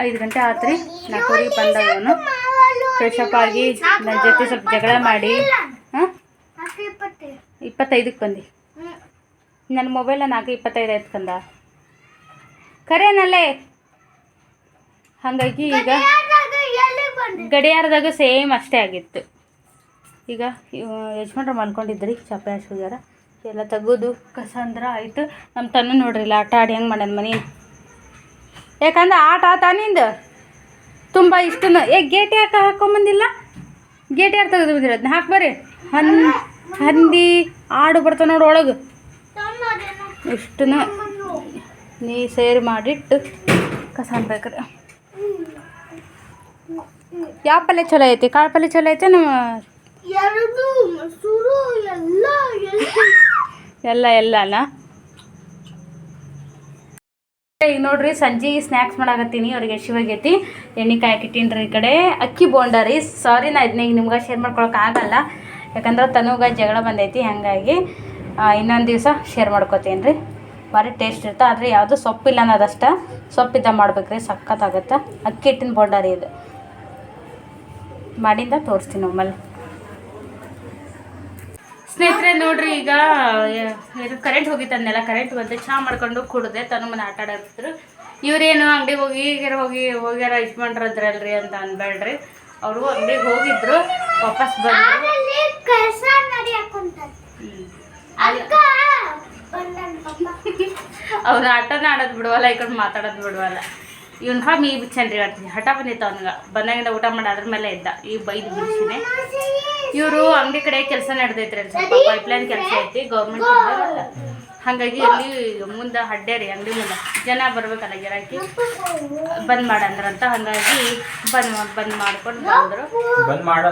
ಐದು ಗಂಟೆ ಆತ್ರಿ. ನಾಲ್ಕೂರಿಗೆ ಬಂದ ಇವನು ಫ್ರೆಶ್ ಅಪ್ ಆಗಿ ನನ್ನ ಜೊತೆ ಸ್ವಲ್ಪ ಜಗಳ ಮಾಡಿ. ಹಾಂ? ಇಪ್ಪತ್ತೈದಕ್ಕೆ ಬಂದು. ನನ್ನ ಮೊಬೈಲ ನಾಲ್ಕು ಇಪ್ಪತ್ತೈದು ಆಯ್ತು ಕಂದ. ಕರೇನಲ್ಲೇ. ಹಾಗಾಗಿ ಈಗ ಗಡಿಯಾರದಾಗ ಸೇಮ್ ಅಷ್ಟೇ ಆಗಿತ್ತು. ಈಗ ಯಜಮಾನ್ರು ಮಲ್ಕೊಂಡಿದ್ರಿ, ಚಪ್ಪೆ ಹಾಸ್ಕೋಗ್ಯಾರ ಎಲ್ಲ ತೆಗೋದು ಕಸ ಅಂದ್ರೆ ಆಯಿತು. ನಮ್ಮ ತನ್ನ ನೋಡ್ರಿ ಇಲ್ಲ ಆಟ ಆಡಿ ಹೆಂಗೆ ಮಾಡ್ಯಾನ ಮನೆ? ಯಾಕಂದ್ರೆ ಆಟ ಆತ ನಿಂದು? ತುಂಬ ಇಷ್ಟ ಏ ಗೇಟ್ ಯಾಕೆ ಹಾಕೊಂಬಂದಿಲ್ಲ? ಗೇಟ್ ಯಾರು ತೆಗೆದು ಬಂದಿರೋದನ್ನ ಹಾಕಿ ಬರ್ರಿ. ಹನ್ ಹಂದಿ ಆಡು ಬರ್ತಾವ ನೋಡು ಒಳಗೆ. ಇಷ್ಟನ. ನೀ ಸೇರಿ ಮಾಡಿಟ್ಟು ಕಸ ಅನ್ಬೇಕ್ರಿ ಯಾವ ಪಲ್ಯ ಚಲೋ ಐತಿ? ಕಾಳು ಪಲ್ಯ ಚಲೋ ಐತೆ ನಮ್ಮ? ಎಲ್ಲ ಎಲ್ಲ ಅಲ್ಲ? ಈಗ ನೋಡ್ರಿ, ಸಂಜೆ ಸ್ನ್ಯಾಕ್ಸ್ ಮಾಡಾಕತ್ತೀನಿ ಅವ್ರಿಗೆ ಶಿವಾಗೈತಿ. ಎಣ್ಣೆ ಕಾಯಕ್ಕಿಟ್ಟಿನ್ರಿ ಈ ಕಡೆ. ಅಕ್ಕಿ ಬೋಂಡ ರೀ. ಸಾರಿ ನಾ ಇದನ್ನ ಈಗ ನಿಮ್ಗೆ ಶೇರ್ ಮಾಡ್ಕೊಳಕ್ಕೆ ಆಗಲ್ಲ. ಯಾಕಂದ್ರೆ ತನಗ ಜಗಳ ಬಂದೈತಿ, ಹಾಗಾಗಿ ಇನ್ನೊಂದು ದಿವಸ ಶೇರ್ ಮಾಡ್ಕೊತೀನಿ ರೀ ಭಾರಿ ಟೇಸ್ಟ್ ಇರ್ತಾ. ಆದರೆ ಯಾವುದು ಸೊಪ್ಪಿಲ್ಲ ಅನ್ನೋದಷ್ಟ ಸೊಪ್ಪಿದ್ದ ಮಾಡ್ಬೇಕ್ರಿ. ಸಖತ್ತಾಗತ್ತೆ. ಅಕ್ಕಿ ಹಿಟ್ಟಿನ ಬೋಂಡ ರೀ ಇದು. ಮಾಡಿಂದ ತೋರಿಸ್ತೀನಿ ಒಮ್ಮಲ್ಲಿ ಸ್ನೇಹಿತರೆ ನೋಡ್ರಿ ಈಗ ಇದು ಕರೆಂಟ್ ಹೋಗಿತ್ತನ್ನೆಲ್ಲ ಕರೆಂಟ್ ಬಂದು ಚಹಾ ಮಾಡ್ಕೊಂಡು ಕುಡ್ದೆ ತನ್ನ ಮನೆ ಆಟ ಆಡಿದ್ರು ಇವ್ರೇನು ಅಂಗಡಿಗೆ ಹೋಗಿ ಈಗಾರ ಹೋಗಿ ಹೋಗ್ಯಾರ ಇಟ್ಕೊಂಡ್ರದ್ರಲ್ರಿ ಅಂತ ಅನ್ಬೇಡ್ರಿ ಅವರು ಅಂಗಡಿಗೆ ಹೋಗಿದ್ರು ವಾಪಸ್ ಬಂದ್ರು. ಅವ್ರ ಆಟನ ಆಡೋದು ಬಿಡುವಲ್ಲ ಈ ಕಡೆ ಮಾತಾಡೋದು ಬಿಡುವಲ್ಲ. ಇವ್ನ ಹಾ ಮೀ ಬಿಚ್ಚನ್ರಿ ಆಡ್ತೀನಿ ಹಠ ಬಂದಿತ್ತು ಅವ್ನಿಗೆ. ಬಂದಾಗಿಂದ ಊಟ ಮಾಡಿ ಅದ್ರ ಮೇಲೆ ಇದ್ದ. ಈ ಬೈದು ಬಿಡ್ಸಿನಿ. ಇವರು ಅಂಗಡಿ ಕಡೆ ಕೆಲಸ ನಡೆದೈತ್ರಿ ಅಲ್ಲಿ ಸ್ವಲ್ಪ ಪೈಪ್ಲೈನ್ ಕೆಲಸ ಐತಿ. ಗೌರ್ಮೆಂಟ್ ಹಾಗಾಗಿ ಅಲ್ಲಿ ಮುಂದೆ ರೀ ಅಂಗಡಿ ಮುಂದೆ. ಜನ ಬರ್ಬೇಕಲ್ಲ ಗಿರಾಕಿ. ಬಂದ್ ಮಾಡಂದ್ರಂತ. ಹಾಗಾಗಿ ಬಂದ್ ಬಂದ್ ಮಾಡ್ಕೊಂಡು ಬಂದರು. ಬಂದ್ ಮಾಡಿ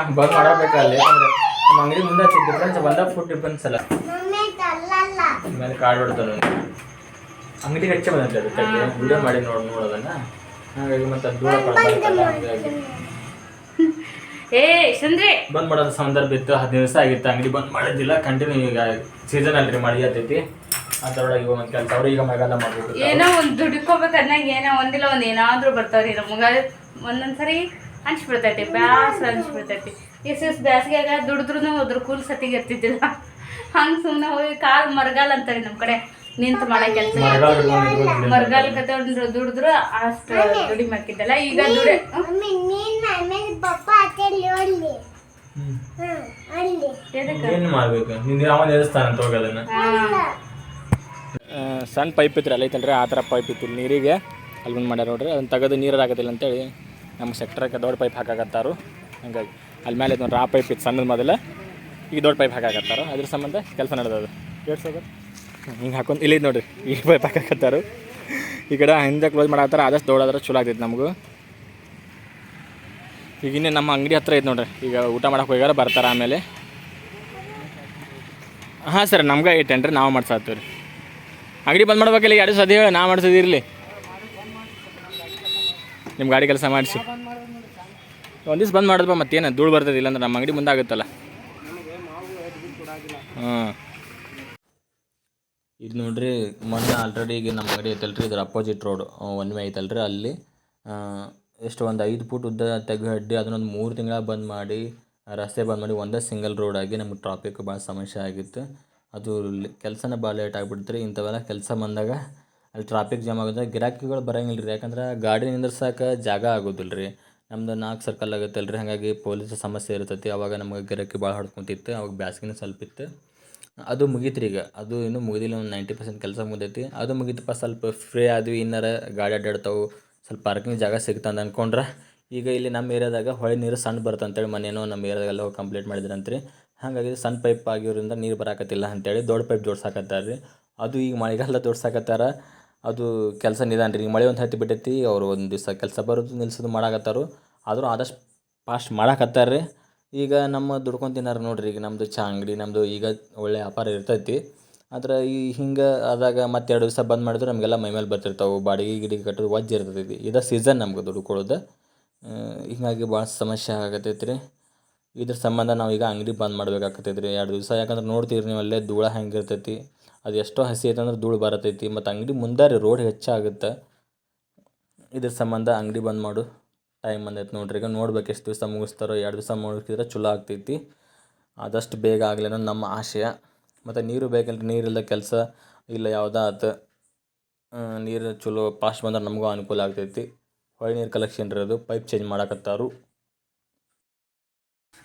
ನಾವು ಬಂದ್ ಮಾಡಬೇಕಲ್ಲ. ಯಾಕಂದ್ರೆ ನಮ್ಮ ಅಂಗಡಿ ಮುಂದೆ ಡಿಫ್ರೆನ್ಸ್ ಫುಡ್ ಡಿಫ್ರೆನ್ಸ್ ಅಲ್ಲ. ಅಂಗಡಿ ಹೆಚ್ಚೆ ಅದು ತಗ್ಗೆ ವಿಡಿಯೋ ಮಾಡಿ ನೋಡಿ ನೋಡೋದನ್ನ. ಹಾಗಾಗಿ ಮತ್ತೆ ಅದು ದೂರ ಏ ಸಂದ್ರೆ ಬಂದ್ ಮಾಡೋದು ಸಂದರ್ಭ ಇತ್ತು ಹದಿನೈದು ದಿವಸ ಆಗಿತ್ತು ಅಂಗಡಿ ಬಂದ್ ಮಾಡೋದಿಲ್ಲ ಕಂಟಿನ್ಯೂ ಈಗ ಸೀಸನ್ ಅಲ್ರಿ ಮಾಡಿ ಆತೈತಿ ಅದರೊಳಗೆ ಇವಾಗ ಒಂದು ಕೆಲಸ. ಅವ್ರು ಈಗ ಮಗಲ್ಲ ಮಾಡ್ಬೇಕು ಏನೋ ಒಂದು ದುಡ್ಕೋಬೇಕಂದಾಗ ಏನೋ ಒಂದಿಲ್ಲ ಒಂದು ಏನಾದ್ರೂ ಬರ್ತಾವ್ರಿ. ನಮಗ ಒಂದೊಂದ್ಸರಿ ಅನ್ಸ್ಬಿಡ್ತೈತಿ ಹಂಚ್ಬಿಡ್ತೈತಿ. ಅನ್ಸ್ಬಿಡ್ತೈತಿ ಇಷ್ಟು ಬ್ಯಾಸಿಗ್ಯಾಗ ದುಡಿದ್ರೂ ಅದ್ರ ಕೂಲ್ ಸತಿಗೆ ಇರ್ತಿದ್ದಿಲ್ಲ. ಹಂಗೆ ಸುಮ್ಮನೆ ಹೋಗಿ ಕಾಲು ಮರಗಾಲ ಅಂತಾರೆ ನಮ್ಮ ಕಡೆ. ನಿಂತು ಮಾಡೋ ಕೆಲಸ ಬರಗಾಲ ಕತ್ಕೊಂಡು ದುಡಿದ್ರು ಅಷ್ಟು ದುಡಿ ಹಾಕಿದ್ದಲ್ಲ ಈಗ ದುಡಿ ಏನ್ ಮಾಡ್ಬೇಕು? ನಿನ್ನ ಅಂತ ಸಣ್ಣ ಪೈಪ್ ಇತ್ತು ಅಲ್ಲಿ ಐತಲ್ರಿ ಆ ಥರ ಪೈಪ್ ಇತ್ತು. ನೀರಿಗೆ ಅಲ್ಲಿ ಬಂದು ಮಾಡ್ಯಾರ ನೋಡ್ರಿ. ಅದನ್ನ ತೆಗೆದು ನೀರು ಆಗೋದಿಲ್ಲ ಅಂತೇಳಿ ನಮ್ಮ ಸೆಕ್ಟ್ರಕ್ಕೆ ದೊಡ್ಡ ಪೈಪ್ ಹಾಕಾಕತ್ತಾರು. ಹಂಗಾಗಿ ಅಲ್ಲಿ ಮೇಲೆ ನೋಡ್ರಿ ಆ ಪೈಪ್ ಇತ್ತು ಸಣ್ಣದ ಮೊದಲ. ಈಗ ದೊಡ್ಡ ಪೈಪ್ ಹಾಕಾಕತ್ತಾರ. ಅದ್ರ ಸಂಬಂಧ ಕೆಲಸ ನಡೆದದು. ಏಡ್ಸೋದು ಹಿಂಗೆ ಹಾಕೊಂಡು ಇಲ್ಲಿದ್ದು ನೋಡ್ರಿ ಈಗ ಪೈಪ್ ಹಾಕಾಕತ್ತಾರು. ಈ ಕಡೆ ಹಿಂದೆ ಕ್ಲೋಸ್ ಮಾಡತ್ತಾರ ಆದಷ್ಟು ದೊಡ್ಡಾದ್ರೆ ಚಲೋ ಆಗ್ತೈತೆ ನಮಗೂ. ಈಗ ಇನ್ನೇ ನಮ್ಮ ಅಂಗಡಿ ಹತ್ರ ಐತೆ ನೋಡ್ರಿ, ಈಗ ಊಟ ಮಾಡೋಕೆ ಹೋಗ್ಯಾರ, ಬರ್ತಾರೆ ಆಮೇಲೆ. ಹಾಂ ಸರ್, ನಮ್ಗೆ ಐಟೇನ್ರಿ ನಾವು ಮಾಡ್ಸಾತ್ತೀವಿ ರೀ ಅಂಗಡಿ ಬಂದ್ ಮಾಡ್ಬೇಕಲ್ಲ ಎರಡು ಸದ್ಯ ಹೇಳಿ ನಾವು ಮಾಡ್ಸೋದಿರಲಿ. ನಿಮ್ಮ ಗಾಡಿ ಕೆಲಸ ಮಾಡಿಸಿ. ಒಂದು ದಿವ್ಸ ಬಂದ್ ಮಾಡಿದ್ಬ ಮತ್ತೇನು, ಧೂಳು ಬರ್ತದೆ ಅಂದ್ರೆ ನಮ್ಮ ಅಂಗಡಿ ಮುಂದೆ ಆಗುತ್ತಲ್ಲ ಹಾಂ ಇದು ನೋಡ್ರಿ, ಮೊನ್ನೆ ಆಲ್ರೆಡಿ ಈಗ ನಮ್ಮ ಅಂಗಡಿ ಐತಲ್ರಿ, ಇದ್ರ ಅಪೋಸಿಟ್ ರೋಡ್ ಒನ್ ವೇ ಐತಲ್ರಿ ಅಲ್ಲಿ. ಎಷ್ಟು ಒಂದು ಐದು ಫುಟ್ ಉದ್ದ ತೆಗೆ ಅಡ್ಡಿ ಅದನ್ನೊಂದು ಮೂರು ತಿಂಗಳ ಬಂದ್ ಮಾಡಿ, ರಸ್ತೆ ಬಂದ್ ಮಾಡಿ ಒಂದೇ ಸಿಂಗಲ್ ರೋಡ್ ಆಗಿ ನಮ್ಗೆ ಟ್ರಾಫಿಕ್ ಭಾಳ ಸಮಸ್ಯೆ ಆಗಿತ್ತು. ಅದು ಕೆಲಸನ ಭಾಳ ಲೇಟ್ ಆಗಿಬಿಡ್ತು ಇಂಥವೆಲ್ಲ ಕೆಲಸ ಬಂದಾಗ ಅಲ್ಲಿ ಟ್ರಾಫಿಕ್ ಜಾಮ್ ಆಗುತ್ತೆ ಗಿರಾಕಿಗಳು ಬರಂಗಿಲ್ಲ ರೀ ಯಾಕಂದ್ರೆ ಗಾಡಿ ನಿಂದ್ರಸಕ್ಕೆ ಜಾಗ ಆಗೋದಿಲ್ಲ ರೀ ನಮ್ದು ನಾಲ್ಕು ಸರ್ಕಲ್ ಆಗುತ್ತಲ್ಲ ರೀ ಹಾಗಾಗಿ ಪೊಲೀಸ್ ಸಮಸ್ಯೆ ಇರ್ತೈತಿ. ಅವಾಗ ನಮಗೆ ಗಿರಾಕಿ ಭಾಳ ಹೊಡ್ಕೊಂತಿತ್ತು ಅವಾಗ ಬ್ಯಾಸ್ಗಿನ ಸ್ವಲ್ಪ ಇತ್ತು. ಅದು ಮುಗೀತು ರೀ ಈಗ. ಅದು ಇನ್ನೂ ಮುಗಿದಿಲ್ಲ, ಒಂದು ನೈಂಟಿ ಪರ್ಸೆಂಟ್ ಕೆಲಸ ಮುಗ್ದೈತಿ. ಅದು ಮುಗಿತಪ್ಪ, ಸ್ವಲ್ಪ ಫ್ರೀ ಆದ್ವಿ, ಇನ್ನರ ಗಾಡಿ ಅಡ್ಡಾಡ್ತಾವೆ. ಸ್ವಲ್ಪ ಪಾರ್ಕಿಂಗ್ ಜಾಗ ಸಿಗ್ತಂದು ಅಂದ್ಕೊಂಡ್ರೆ ಈಗ ಇಲ್ಲಿ ನಮ್ಮ ಏರಿಯಾದಾಗ ಹೊಳೆ ನೀರು ಸಣ್ಣ ಬರುತ್ತೆ ಅಂತೇಳಿ ನಮ್ಮ ಏರಿಯಾದಾಗೆಲ್ಲ ಹೋಗಿ ಕಂಪ್ಲೀಟ್ ಮಾಡಿದ್ರಂತ್ರಿ. ಹಾಗಾಗಿ ಸಣ್ಣ ಪೈಪ್ ಆಗಿರೋದ್ರಿಂದ ನೀರು ಬರಾಕತ್ತಿಲ್ಲ ಅಂತೇಳಿ ದೊಡ್ಡ ಪೈಪ್ ಜೋಡ್ಸಾಕತ್ತಾರ ರೀ. ಅದು ಈಗ ಮಳೆಗಾಲ ಜೋಡ್ಸಾಕತ್ತಾರ ಅದು ಕೆಲಸ ನಿಧಾನ ರೀ. ಈಗ ಮಳೆ ಒಂದು ಹತ್ತಿ ಬಿಟ್ಟೈತಿ, ಅವರು ಒಂದು ದಿವಸ ಕೆಲಸ ಬರೋದು ನಿಲ್ಸೋದು ಮಾಡಾಕತ್ತಾರು. ಆದರೂ ಆದಷ್ಟು ಫಾಸ್ಟ್ ಮಾಡಾಕತ್ತಾರ ರೀ ಈಗ ನಮ್ಮ ದುಡ್ಕೊಂತಿನಾರ ನೋಡ್ರಿ, ಈಗ ನಮ್ಮದು ಚಾ ಅಂಗಡಿ ನಮ್ಮದು ಈಗ ಒಳ್ಳೆ ವ್ಯಾಪಾರ ಇರ್ತೈತಿ. ಆದ್ರೆ ಈ ಹಿಂಗೆ ಆದಾಗ ಮತ್ತೆ ಎರಡು ದಿವಸ ಬಂದ್ ಮಾಡಿದ್ರೆ ನಮಗೆಲ್ಲ ಮೈ ಮೇಲೆ ಬರ್ತಿರ್ತಾವೆ, ಬಾಡಿಗೆ ಗಿಡಿಗೆ ಕಟ್ಟೋದು ವಜ್ಜ ಇರ್ತೈತಿ. ಇದು ಸೀಸನ್ ನಮ್ಗೆ ದುಡ್ಕೊಳ್ಳೋದು ಹಿಂಗಾಗಿ ಭಾಳ ಸಮಸ್ಯೆ ಆಗತೈತಿ ರೀ ಇದ್ರ ಸಂಬಂಧ ನಾವು ಈಗ ಅಂಗಡಿ ಬಂದ್ ಮಾಡ್ಬೇಕಾಗತೈತಿ ರೀ ಎರಡು ದಿವಸ ಯಾಕಂದ್ರೆ ನೋಡ್ತೀರಿ ನೀವು ಅಲ್ಲೇ ಧೂಳ ಹೆಂಗೆ ಇರ್ತೈತಿ ಅದು ಎಷ್ಟೋ ಹಸಿ ಐತಂದ್ರೆ ಧೂಳು ಬರತೈತಿ. ಮತ್ತು ಅಂಗಡಿ ಮುಂದೆ ರೋಡ್ ಹೆಚ್ಚಾಗುತ್ತೆ. ಇದ್ರ ಸಂಬಂಧ ಅಂಗಡಿ ಬಂದ್ ಮಾಡು. ಟೈಮ್ ಬಂದೈತೆ ನೋಡ್ರಿ. ಈಗ ನೋಡ್ಬೇಕು ಎಷ್ಟು ದಿವಸ ಮುಗಿಸ್ತಾರೋ, ಎರಡು ದಿವಸ ಮುಗಿಸಿದ್ರೆ ಚಲೋ ಆಗ್ತೈತಿ. ಆದಷ್ಟು ಬೇಗ ಆಗಲಿ ಅನ್ನೋದು ನಮ್ಮ ಆಶಯ ಮತ್ತು ನೀರು ಬೇಕಲ್ರಿ, ನೀರಿಲ್ಲದ ಕೆಲಸ ಇಲ್ಲ ಯಾವುದೋ ಆತು ನೀರು ಚಲೋ ಪಾಸ್ಟ್ ಬಂದ್ರೆ ನಮಗೂ ಅನುಕೂಲ ಆಗ್ತೈತಿ. ಹೊಳೆ ನೀರು ಕಲೆಕ್ಷನ್ ಇರೋದು ಪೈಪ್ ಚೇಂಜ್ ಮಾಡಕತ್ತಾರು.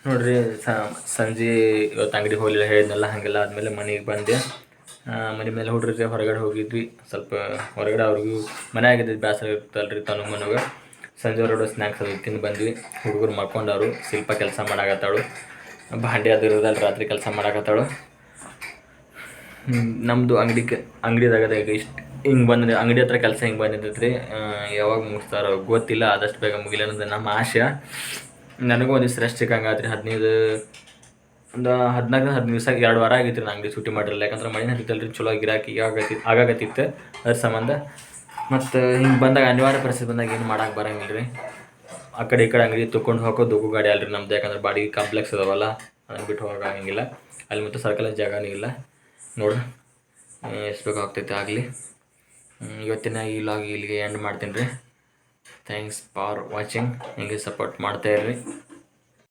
ನೋಡ್ರಿ ಸಂಜೆ ಇವತ್ತು ಅಂಗಡಿ ಹೋಗಲಿಲ್ಲ ಹೇಳಿದ್ನಲ್ಲ, ಹಾಗೆಲ್ಲ ಆದಮೇಲೆ ಮನೆಗೆ ಬಂದೆ. ಮನೆ ಮೇಲೆ ಹುಡ್ರಿ ಹೊರಗಡೆ ಹೋಗಿದ್ವಿ. ಸ್ವಲ್ಪ ಹೊರಗಡೆ ಅವ್ರಿಗೂ ಮನೆ ಆಗಿದ್ದು ಬೇಸರ ಇರ್ತಲ್ರಿ ತನಗೆ ಮನೆಗೆ. ಸಂಜೆ ಹೊರಡು ಸ್ನ್ಯಾಕ್ಸ್ ಅದು ತಿಂದು ಬಂದ್ವಿ. ಹುಡುಗರು ಮಕ್ಕೊಂಡವರು, ಶಿಲ್ಪ ಕೆಲಸ ಮಾಡಾಕತ್ತಾಳು. ಭಾಂಡೆ ಅದು ಇರೋದಲ್ಲಿ ರಾತ್ರಿ ಕೆಲಸ ಮಾಡಾಕತ್ತಾಳು. ನಮ್ಮದು ಅಂಗಡಿ ಅಂಗಡಿದಾಗ ಈಗ ಇಷ್ಟು ಹಿಂಗೆ ಬಂದ್ರೆ ಅಂಗಡಿ ಹತ್ರ ಕೆಲಸ ಹಿಂಗೆ ಬಂದಿದ್ದೈತೆ ರೀ ಯಾವಾಗ ಮುಗಿಸ್ತಾರೋ ಗೊತ್ತಿಲ್ಲ, ಆದಷ್ಟು ಬೇಗ ಮುಗಿಲಿ ಅನ್ನೋದು ನಮ್ಮ ಆಶಯ ನನಗೂ ಒಂದು ದಿವ್ಸ ರೆಸ್ಟ್ ಸಿಕ್ಕಂಗಾತ್ರಿ. ಹದಿನೈದು, ಒಂದು ಹದಿನಾಲ್ಕು ಹದಿನೈದು ದಿವಸ ಎರಡು ವಾರ ಆಗಿತ್ತು ರೀ ಅಂಗಡಿ ಸೂಟಿ ಮಾಡಿರಲ್ಲ ಯಾಕಂದ್ರೆ ಮಳೆ ಹತ್ತಿತ್ತಲ್ಲ ರೀ ಚಲೋ ಗಿರಾಕಿ ಆಗತ್ತಿ ಆಗಾಕತ್ತಿತ್ತು. ಅದ್ರ ಸಂಬಂಧ ಮತ್ತು ಹಿಂಗೆ ಬಂದಾಗ ಅನಿವಾರ್ಯ ಪರಿಸ್ಥಿತಿ ಬಂದಾಗ ಏನು ಮಾಡಕ್ಕೆ ಬರಂಗಿಲ್ಲ ರೀ ಆ ಕಡೆ ಈ ಕಡೆ ಅಂಗಡಿ ತೊಗೊಂಡು ಹೋಗೋ ದುಗ್ಗು ಗಾಡಿ ಅಲ್ರಿ ನಮ್ದು, ಯಾಕಂದ್ರೆ ಬಾಡಿಗೆ ಕಾಂಪ್ಲೆಕ್ಸ್ ಅದಾವಲ್ಲ, ಅದನ್ನು ಬಿಟ್ಟು ಹೋಗಂಗಿಲ್ಲ ಅಲ್ಲಿ ಮತ್ತು ಸರ್ಕಲ್ ಜಾಗನೂ ಇಲ್ಲ. ನೋಡ್ರಿ ಎಷ್ಟು ಬೇಕಾಗ್ತೈತೆ ಆಗಲಿ. ಇವತ್ತಿನ ಈ ಲಾಗಿ ಇಲ್ಲಿಗೆ ಎಂಡ್ ಮಾಡ್ತೀನಿ ರೀ. ಥ್ಯಾಂಕ್ಸ್ ಫಾರ್ ವಾಚಿಂಗ್ ಹಿಂಗೆ ಸಪೋರ್ಟ್ ಮಾಡ್ತಾ ಇರ್ರಿ.